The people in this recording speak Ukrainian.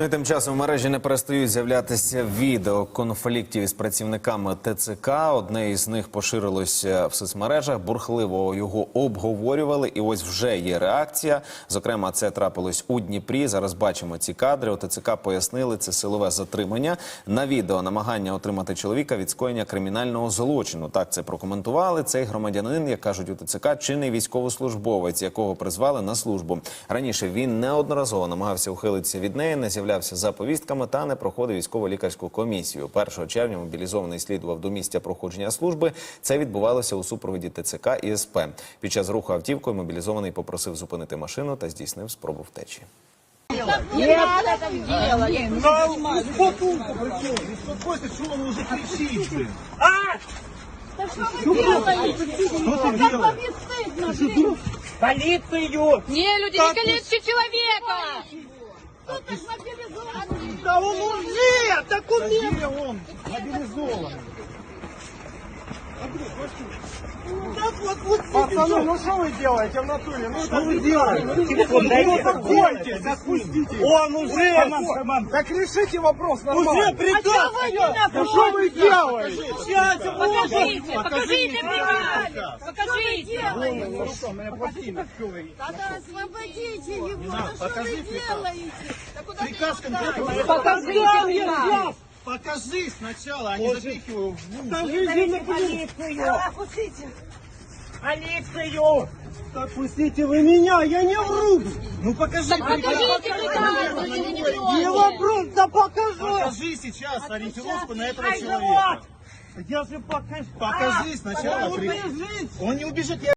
Ну і Тим часом в мережі не перестають з'являтися відео конфліктів із працівниками ТЦК. Одне із них поширилося в соцмережах. Бурхливо його обговорювали, і ось вже є реакція. Зокрема, це трапилось у Дніпрі. Зараз бачимо ці кадри. У ТЦК пояснили це силове затримання. На відео намагання отримати чоловіка від скоєння кримінального злочину. Так це прокоментували. Цей громадянин, як кажуть у ТЦК, чинний військовослужбовець, якого призвали на службу. Раніше він неодноразово намагався ухилитися від неї, не з'являвся за повістками та не проходив військово-лікарську комісію. 1 червня мобілізований слідував до місця проходження служби. Це відбувалося у супроводі ТЦК і СП. Під час руху автівкою мобілізований попросив зупинити машину та здійснив спробу втечі. Не надо так делать. Да, успокойся, причем, успокойся, что он уже кричит, блин. Да что вы делаете? Что ты Как делаешь? вам не стыдно, блин? Полицию! Не, люди, не калечьте человека! Кто-то ж мобилизованный. Да он уже! Документ! Где он? Мобилизован. Так вот, вот Пацаны, ну что вы делаете в натуре? Ну что вы делаете? Телефон дайте. Успокойтесь, отпустите. Он уже... Так решите вопрос нормально. Уже приказ! А Да что вы делаете? Сейчас, Покажите, покажите приказ. Приказ! Покажите! Ну что, меня плотина, что вы? Тогда освободите его. Да что покажи вы приказ. делаете? Да куда Приказ конкретно. Покажите приказ! Покажи сначала, а не запихивай в вуз. Опустите. Полицию! Отпустите вы меня, я не вру! Ну покажи Покажите приказ! Не вопрос, да покажи! Покажи сейчас ориентировку на этого человека. Я же покажу. Покажи сначала. Он не убежит, я